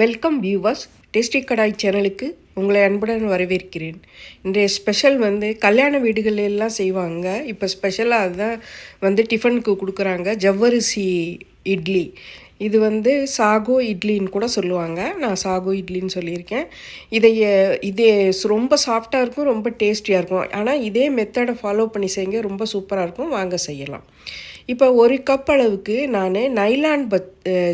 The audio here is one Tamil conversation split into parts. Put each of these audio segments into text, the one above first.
வெல்கம் வியூவர்ஸ் டேஸ்டி கடாய் சேனலுக்கு உங்களை அன்புடன் வரவேற்கிறேன். இன்றைய ஸ்பெஷல் வந்து கல்யாண வீடுகளெல்லாம் செய்வாங்க. இப்போ ஸ்பெஷலாக அதுதான் வந்து டிஃபனுக்கு கொடுக்குறாங்க. ஜவ்வரிசி இட்லி. இது வந்து சாகோ இட்லின்னு கூட சொல்லுவாங்க. நான் சாகோ இட்லின்னு சொல்லியிருக்கேன். இதை இது ரொம்ப சாஃப்டாக இருக்கும் ரொம்ப டேஸ்டியாக இருக்கும். ஆனால் இதே மெத்தடை ஃபாலோ பண்ணி செய்யுங்க. ரொம்ப சூப்பராக இருக்கும். வாங்க செய்யலாம். இப்போ ஒரு கப் அளவுக்கு நான் நைலான் பத்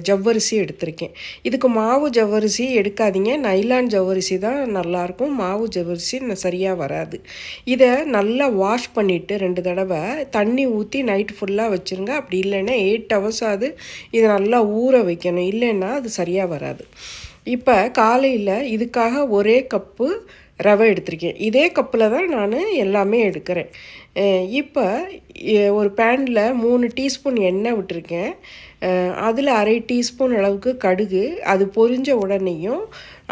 ஜவ்வரிசி எடுத்திருக்கேன். இதுக்கு மாவு ஜவ்வரிசி எடுக்காதீங்க. நைலான் ஜவ்வரிசி தான் நல்லாயிருக்கும் மாவு ஜவ்வரிசி சரியாக வராது. இதை நல்லா வாஷ் பண்ணிவிட்டு ரெண்டு தடவை தண்ணி ஊற்றி நைட் ஃபுல்லாக வச்சுருங்க. அப்படி இல்லைன்னா எயிட் ஹவர்ஸ் ஆகுது இதை நல்லா ஊற வைக்கணும். இல்லைன்னா அது சரியாக வராது. இப்போ காலையில் இதுக்காக ஒரே கப்பு ரவை எடுத்திருக்கேன். இதே கப்பில் தான் நான் எல்லாமே எடுக்கிறேன். இப்போ ஒரு பேனில் மூணு டீஸ்பூன் எண்ணெய் விட்டுருக்கேன். அதில் அரை டீஸ்பூன் அளவுக்கு கடுகு அது பொரிஞ்ச உடனேயும்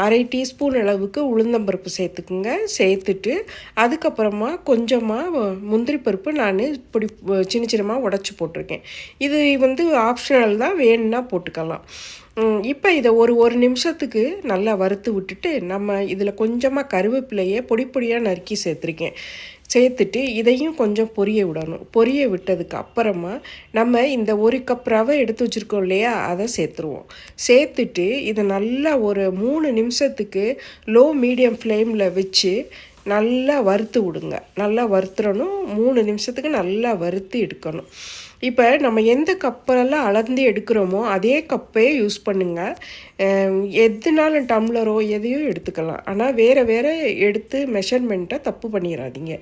அரை டீஸ்பூன் அளவுக்கு உளுந்தம்பருப்பு சேர்த்துக்குங்க. சேர்த்துட்டு அதுக்கப்புறமா கொஞ்சமாக முந்திரி பருப்பு நான் இப்படி சின்ன சின்னமாக உடச்சி போட்டிருக்கேன். இது வந்து ஆப்ஷனல் தான் வேணும்னா போட்டுக்கலாம். இப்போ இதை ஒரு ஒரு நிமிஷத்துக்கு நல்லா வறுத்து விட்டுட்டு நம்ம இதில் கொஞ்சமாக கருவேப்பிலையை பொடி பொடியாக நறுக்கி சேர்த்துருக்கேன். சேர்த்துட்டு இதையும் கொஞ்சம் பொரிய விடணும். பொரிய விட்டதுக்கு அப்புறமா நம்ம இந்த ஒரு கப் ரவை எடுத்து வச்சுருக்கோம் இல்லையா? அதை சேர்த்துருவோம். சேர்த்துட்டு இதை நல்லா ஒரு மூணு நிமிஷத்துக்கு லோ மீடியம் ஃப்ளேமில் வச்சு நல்லா வறுத்து விடுங்க. நல்லா வறுத்துறணும். மூணு நிமிஷத்துக்கு நல்லா வறுத்து எடுக்கணும். இப்போ நம்ம எந்த கப்பெல்லாம் அளந்து எடுக்கிறோமோ அதே கப்பே யூஸ் பண்ணுங்கள் எதுனாலும் டம்ளரோ எதையோ எடுத்துக்கலாம். ஆனால் வேறு வேறு எடுத்து மெஷர்மெண்ட்டை தப்பு பண்ணிடாதீங்க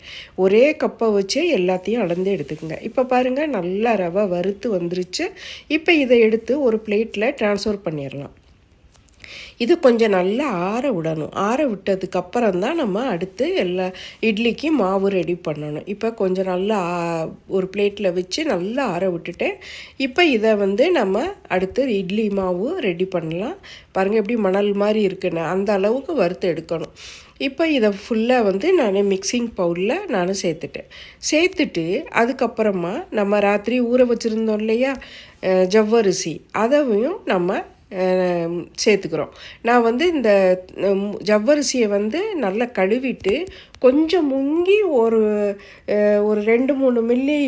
ஒரே கப்பை வச்சு எல்லாத்தையும் அளந்து எடுத்துக்கோங்க. இப்போ பாருங்கள் நல்லா ரவை வறுத்து வந்துருச்சு. இப்போ இதை எடுத்து ஒரு பிளேட்டில் ட்ரான்ஸ்ஃபர் பண்ணிடலாம் இது கொஞ்சம் நல்லா ஆற விடணும். ஆற விட்டதுக்கப்புறம் தான் நம்ம அடுத்து எல்லா இட்லிக்கு மாவு ரெடி பண்ணணும். இப்போ கொஞ்சம் நல்லா ஒரு பிளேட்டில் வச்சு நல்லா ஆற விட்டுட்டேன் இப்போ இதை வந்து நம்ம அடுத்து இட்லி மாவு ரெடி பண்ணலாம். பாருங்கள் எப்படி மணல் மாதிரி இருக்குன்னு. அந்த அளவுக்கு வறுத்து எடுக்கணும். இப்போ இதை ஃபுல்லாக வந்து நான் மிக்சிங் பவுலில் நான் சேர்த்துட்டேன். சேர்த்துட்டு அதுக்கப்புறமா நம்ம ராத்திரி ஊற வச்சுருந்தோம் இல்லையா? ஜவ்வரிசி. அதையும் நம்ம சேர்த்துக்கிறோம். நான் வந்து இந்த ஜவ்வரிசியை வந்து நல்லா கழுவிட்டு கொஞ்சம் முங்கி ஒரு ஒரு ரெண்டு மூணு மில்லி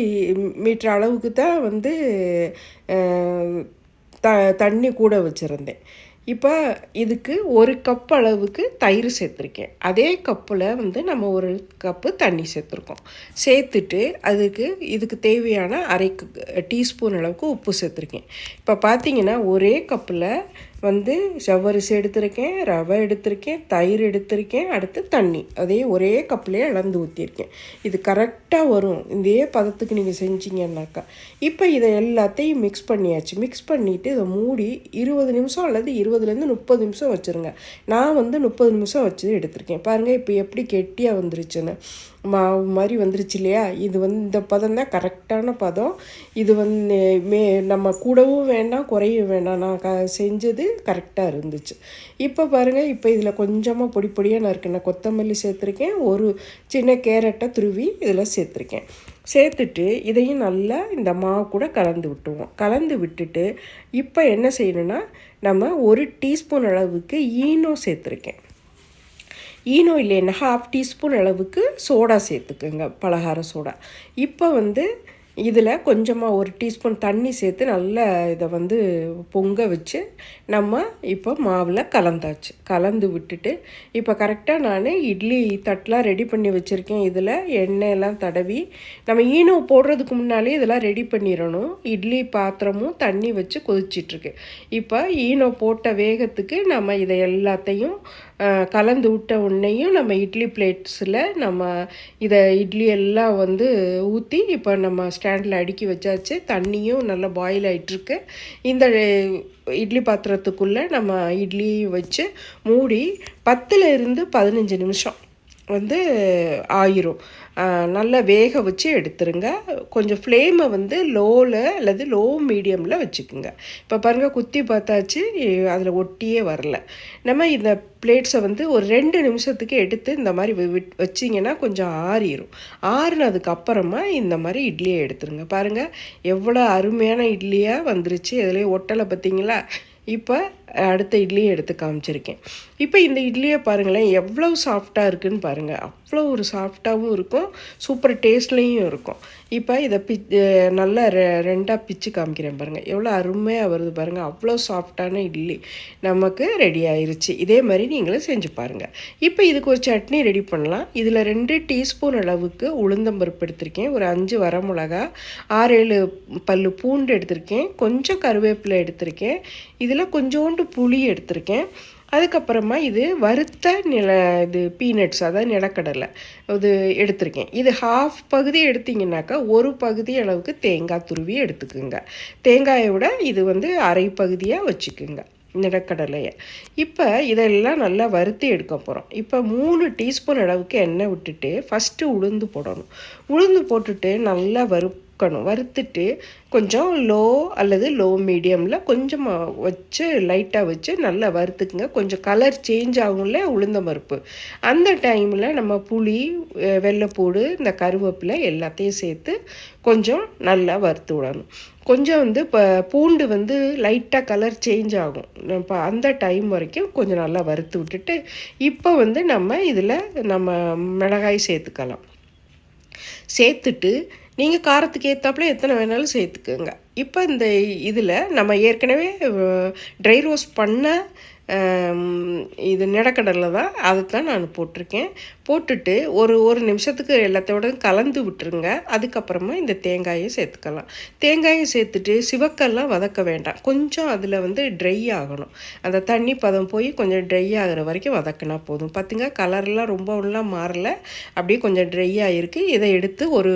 மீட்டர் அளவுக்கு தான் வந்து த தண்ணி கூட வச்சுருந்தேன். இப்போ இதுக்கு ஒரு கப் அளவுக்கு தயிர் சேர்த்துருக்கேன். அதே கப்பில் வந்து நம்ம ஒரு கப்பு தண்ணி சேர்த்துருக்கோம். சேர்த்துட்டு அதுக்கு இதுக்கு தேவையான அரை டீஸ்பூன் அளவுக்கு உப்பு சேர்த்துருக்கேன். இப்போ பார்த்தீங்கன்னா ஒரே கப்பில் வந்து ஜவ்வரிசி எடுத்திருக்கேன் ரவை எடுத்திருக்கேன் தயிர் எடுத்திருக்கேன் அடுத்து தண்ணி. அதே ஒரே கப்லேயே அளந்து ஊற்றிருக்கேன் இது கரெக்டாக வரும். இதே பதத்துக்கு நீங்கள் செஞ்சீங்கன்னாக்கா. இப்போ இதை எல்லாத்தையும் மிக்ஸ் பண்ணியாச்சு. மிக்ஸ் பண்ணிவிட்டு இதை மூடி இருபது நிமிஷம் அல்லது இருபதுலேருந்து முப்பது நிமிஷம் வச்சுருங்க. நான் வந்து முப்பது நிமிஷம் வச்சு எடுத்திருக்கேன். பாருங்கள் இப்போ எப்படி கெட்டியாக வந்துருச்சுன்னு. மாவு மாதிரி வந்துருச்சு இல்லையா? இது வந்து இந்த பதம் தான் கரெக்டான பதம். இது வந்து மே நம்ம கூடவும் வேண்டாம் குறையும் வேண்டாம். நான் க செஞ்சது கரெக்டாக இருந்துச்சு. இப்போ பாருங்கள் இப்போ இதில் கொஞ்சமாக பொடி பொடியாக நான் இருக்கேன். நான் கொத்தமல்லி சேர்த்துருக்கேன். ஒரு சின்ன கேரட்டை துருவி இதில் சேர்த்துருக்கேன். சேர்த்துட்டு இதையும் நல்லா இந்த மாவு கூட கலந்து விட்டுருவோம். கலந்து விட்டுட்டு இப்போ என்ன செய்யணும்னா நம்ம ஒரு டீஸ்பூன் அளவுக்கு ஈனோ சேர்த்துருக்கேன். ஈனோ இல்லைன்னா ஹாஃப் டீஸ்பூன் அளவுக்கு சோடா சேர்த்துக்குங்க பலகார சோடா. இப்போ வந்து இதில் கொஞ்சமாக ஒரு டீஸ்பூன் தண்ணி சேர்த்து நல்லா இதை வந்து பொங்க வச்சு நம்ம இப்போ மாவில் கலந்தாச்சு. கலந்து விட்டுட்டு இப்போ கரெக்டாக நான் இட்லி தட்டெலாம் ரெடி பண்ணி வச்சுருக்கேன். இதில் எண்ணெயெல்லாம் தடவி நம்ம ஈனோ போடுறதுக்கு முன்னாலே இதெல்லாம் ரெடி பண்ணிடணும். இட்லி பாத்திரமும் தண்ணி வச்சு கொதிச்சிட்ருக்கு இப்போ ஈனோ போட்ட வேகத்துக்கு நம்ம இதை எல்லாத்தையும் கலந்து விட்ட உடனேயும் நம்ம இட்லி பிளேட்ஸில் நம்ம இதை இட்லி எல்லாம் வந்து ஊற்றி இப்போ நம்ம ஸ்டாண்டில் அடுக்கி வச்சாச்சு. தண்ணியும் நல்லா பாயில் ஆகிட்டுருக்கு இந்த இட்லி பாத்திரத்துக்குள்ளே நம்ம இட்லியும் வச்சு மூடி பத்தில் இருந்து பதினஞ்சு நிமிஷம் வந்து ஆயிரும். நல்லா வேக வச்சு எடுத்துருங்க. கொஞ்சம் ஃப்ளேமை வந்து லோவில் அல்லது லோ மீடியமில் வச்சுக்குங்க. இப்போ பாருங்கள் குத்தி பார்த்தாச்சு அதில் ஒட்டியே வரல. நம்ம இந்த பிளேட்ஸை வந்து ஒரு ரெண்டு நிமிஷத்துக்கு எடுத்து இந்த மாதிரி வி- விட் வச்சிங்கன்னா கொஞ்சம் ஆறிடும் ஆறுனதுக்கு அப்புறமா இந்த மாதிரி இட்லியை எடுத்துருங்க. பாருங்கள் எவ்வளோ அருமையான இட்லியாக வந்துருச்சு. இதுலேயே ஒட்டலை பார்த்தீங்களா? இப்போ அடுத்த இட்லியும் எடுத்து காமிச்சிருக்கேன். இப்போ இந்த இட்லியை பாருங்களேன் எவ்வளோ சாஃப்டாக இருக்குன்னு பாருங்கள் அவ்வளோ ஒரு சாஃப்டாகவும் இருக்கும் சூப்பர் டேஸ்ட்லேயும் இருக்கும். இப்போ இதை பி நல்லா ரெ ரெண்டாக பிச்சு காமிக்கிறேன் பாருங்கள் எவ்வளோ அருமையாக வருது பாருங்கள் அவ்வளோ சாஃப்டான இட்லி நமக்கு ரெடி ஆயிருச்சு. இதே மாதிரி நீங்களும் செஞ்சு பாருங்கள் இப்போ இதுக்கு ஒரு சட்னி ரெடி பண்ணலாம். இதில் ரெண்டு டீஸ்பூன் அளவுக்கு உளுந்தம்பருப்பு எடுத்திருக்கேன். ஒரு அஞ்சு வரமிளகா ஆறு ஏழு பல் பூண்டு எடுத்திருக்கேன். கொஞ்சம் கருவேப்பிலை எடுத்திருக்கேன். இதில் கொஞ்சோண்டு புளி எடுத்திருக்கேன். அதுக்கப்புறமா இது வறுத்த நில இது பீனட்ஸ் அதாவது நிலக்கடலை இது எடுத்திருக்கேன். இது ஹாஃப் பகுதி எடுத்திங்கனாக்கா ஒரு பகுதி அளவுக்கு தேங்காய் துருவி எடுத்துக்குங்க. தேங்காயை விட இது வந்து அரை பகுதியாக வச்சுக்குங்க நிலக்கடலையை. இப்போ இதெல்லாம் நல்லா வறுத்து எடுக்க போகிறோம் இப்போ மூணு டீஸ்பூன் அளவுக்கு எண்ணெய் விட்டுட்டு ஃபஸ்ட்டு உளுந்து போடணும். உளுந்து போட்டுட்டு நல்லா வறுக்கணும். வறுத்துட்டு கொஞ்சம் லோ அல்லது லோ மீடியமில் கொஞ்சமாக வச்சு லைட்டாக வச்சு நல்லா வறுத்துக்குங்க. கொஞ்சம் கலர் சேஞ்ச் ஆகும்ல உளுந்த பருப்பு. அந்த டைமில் நம்ம புளி வெள்ளைப்பூடு இந்த கருவேப்பிலை எல்லாத்தையும் சேர்த்து கொஞ்சம் நல்லா வறுத்து விடணும். கொஞ்சம் வந்து இப்போ பூண்டு வந்து லைட்டாக கலர் சேஞ்ச் ஆகும். இப்போ அந்த டைம் வரைக்கும் கொஞ்சம் நல்லா வறுத்து விட்டுட்டு இப்போ வந்து நம்ம இதில் நம்ம மிளகாய் சேர்த்துக்கலாம். சேர்த்துட்டு நீங்கள் காரத்துக்கு ஏற்றாப்புல எத்தனை வேணாலும் சேர்த்துக்குங்க. இப்போ இந்த இதில் நம்ம ஏற்கனவே ட்ரை ரோஸ்ட் பண்ண இது நிலக்கடலை தான் அதை தான் நான் போட்டிருக்கேன். போட்டுட்டு ஒரு ஒரு நிமிஷத்துக்கு எல்லாத்தோட கலந்து விட்டுருங்க. அதுக்கப்புறமா இந்த தேங்காயை சேர்த்துக்கலாம். தேங்காயை சேர்த்துட்டு சிவக்கெல்லாம் வதக்க வேண்டாம். கொஞ்சம் அதில் வந்து ட்ரை ஆகணும். அந்த தண்ணி பதம் போய் கொஞ்சம் ட்ரை ஆகிற வரைக்கும் வதக்கினா போதும். பார்த்துங்க கலர்லாம் ரொம்ப ஒன்றும் மாறல. அப்படியே கொஞ்சம் ட்ரை ஆகிருக்கு இதை எடுத்து ஒரு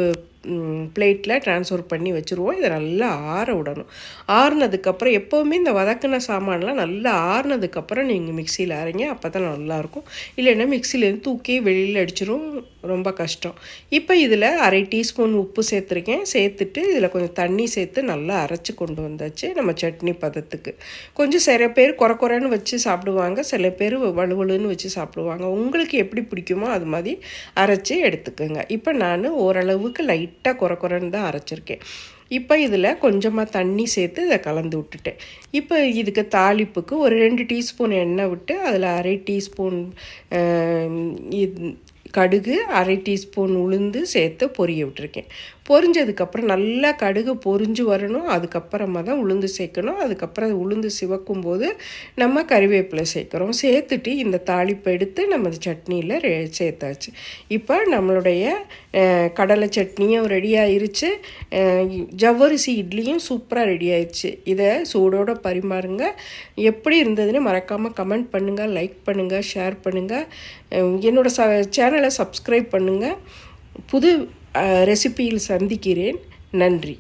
பிளேட்டில் ட்ரான்ஸ்ஃபர் பண்ணி வச்சுருவோம். இதை நல்லா ஆற விடணும். ஆறுனதுக்கப்புறம் எப்போவுமே இந்த வதக்கின சாமான்லாம் நல்லா ஆறுனதுக்கப்புறம் நீங்கள் மிக்சியில் அரைங்க. அப்போ தான் நல்லாயிருக்கும். இல்லைன்னா மிக்சிலேருந்து தூக்கி வெளியில் அடிச்சிடும் ரொம்ப கஷ்டம். இப்போ இதில் அரை டீஸ்பூன் உப்பு சேர்த்துருக்கேன். சேர்த்துட்டு இதில் கொஞ்சம் தண்ணி சேர்த்து நல்லா அரைச்சி கொண்டு வந்தாச்சு. நம்ம சட்னி பதத்துக்கு. கொஞ்சம் சில பேர் குறை குறைன்னு வச்சு சாப்பிடுவாங்க. சில பேர் வலுவலுன்னு வச்சு சாப்பிடுவாங்க. உங்களுக்கு எப்படி பிடிக்குமோ அது மாதிரி அரைச்சி எடுத்துக்கோங்க. இப்போ நான் ஓரளவுக்கு லைட் லைட்டாக குறை குறைன்னு தான் அரைச்சிருக்கேன். இப்போ இதில் கொஞ்சமாக தண்ணி சேர்த்து இதை கலந்து விட்டுட்டேன். இப்போ இதுக்கு தாளிப்புக்கு ஒரு ரெண்டு டீஸ்பூன் எண்ணெய் விட்டு அதில் அரை டீஸ்பூன் கடுகு அரை டீஸ்பூன் உளுந்து சேர்த்து பொரிய விட்டுருக்கேன். பொரிஞ்சதுக்கப்புறம் நல்லா கடுகு பொரிஞ்சு வரணும் அதுக்கப்புறமா தான் உளுந்து சேர்க்கணும் அதுக்கப்புறம் உளுந்து சிவக்கும் போது நம்ம கறிவேப்பிலை சேர்க்குறோம். சேர்த்துட்டு இந்த தாளிப்பை எடுத்து நம்ம சட்னியில் சேர்த்தாச்சு. இப்போ நம்மளுடைய கடலை சட்னியும் ரெடி ஆயிருச்சு. ஜவ்வரிசி இட்லியும் சூப்பராக ரெடி ஆயிடுச்சு இதை சூடோடு பரிமாறுங்க. எப்படி இருந்ததுன்னு மறக்காமல் கமெண்ட் பண்ணுங்கள் லைக் பண்ணுங்கள் ஷேர் பண்ணுங்கள் என்னோடய ச சேனலை சப்ஸ்கிரைப் பண்ணுங்கள் புது ரெசிபியில் சந்திக்கிறேன். நன்றி.